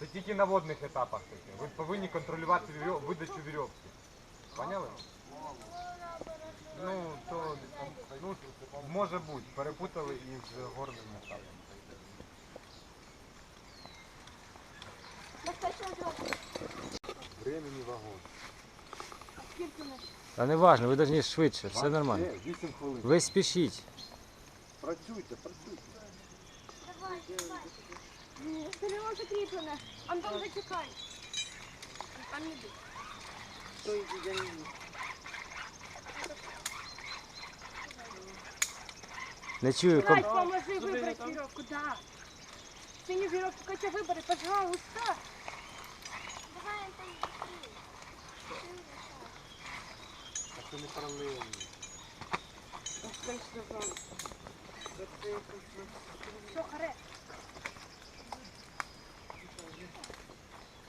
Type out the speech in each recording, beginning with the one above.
Це тільки на водних етапах таке. Ви повинні контролювати видачу вірьовки. Поняли? Ну, то ну, може бути, перепутали із горним етапом. Времени вагон. Та не важно, ви повинні швидше, все нормально. 8 хвилин. Ви спішіть. Працюйте, працюйте. Стріло закріплене. Антон зачекай. А не йди. Не чую, ком... Кать, поможи выбрать веревку, да. Синюю веревку Катя выбери, пожалуйста. Давай, Антон, А це не паралельно. Все, харе.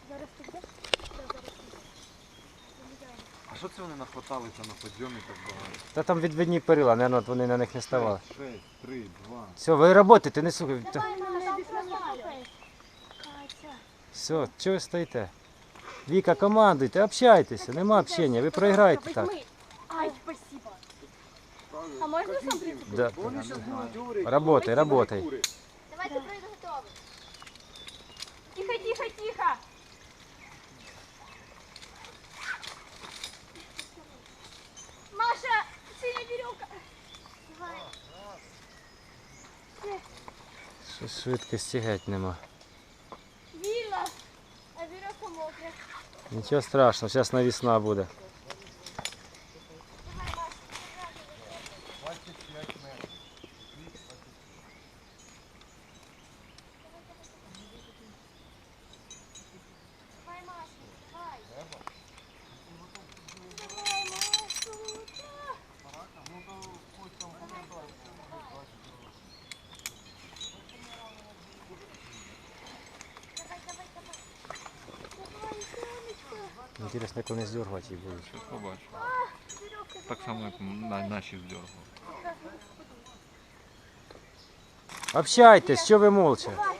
Зараз ти йдеш? Да, зараз йду. А що це вони нахваталися на подйомі так багато? Та там відвідні перила, мабуть, вони на них не ставали. 6, 3, 2. Все, ви працюєте, не слухайте. Давай, мама, там просвалюй. Катя. Все, чого ви стоїте? Віка, командуйте, общайтеся, нема общення, ви проіграєте так. Ай, спасибо. А можно сам прийти? Да. Вони зараз будуть говорити. Работай, работай. Давайте пройду Щось швидкості геть нема. Вильно. А вірока мокрая. Нічого страшного, зараз навісна буде. Давай, Маша, давай. Давай, Машута. Давай, давай, давай. Давай, Сонечка. Інтересно, як вони здергувати їх будуть. Побачу. Так само, як на наші здергали. Общайтесь, що ви молча? Давай.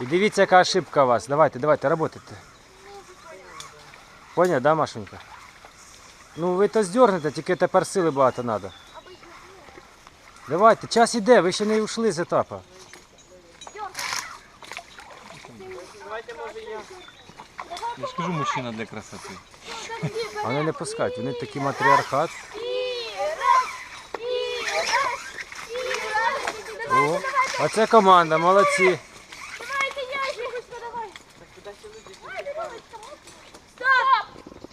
І дивіться, яка ошибка у вас. Давайте, давайте, работайте. Поняв, да, Машенька? Ну ви то здернете, тільки тепер сили багато треба. Давайте, час іде, ви ще не ушли з етапу. Я ж кажу, мужчина для красоти. Вони не пускають, вони такий матріархат. О, а оце команда, молодці.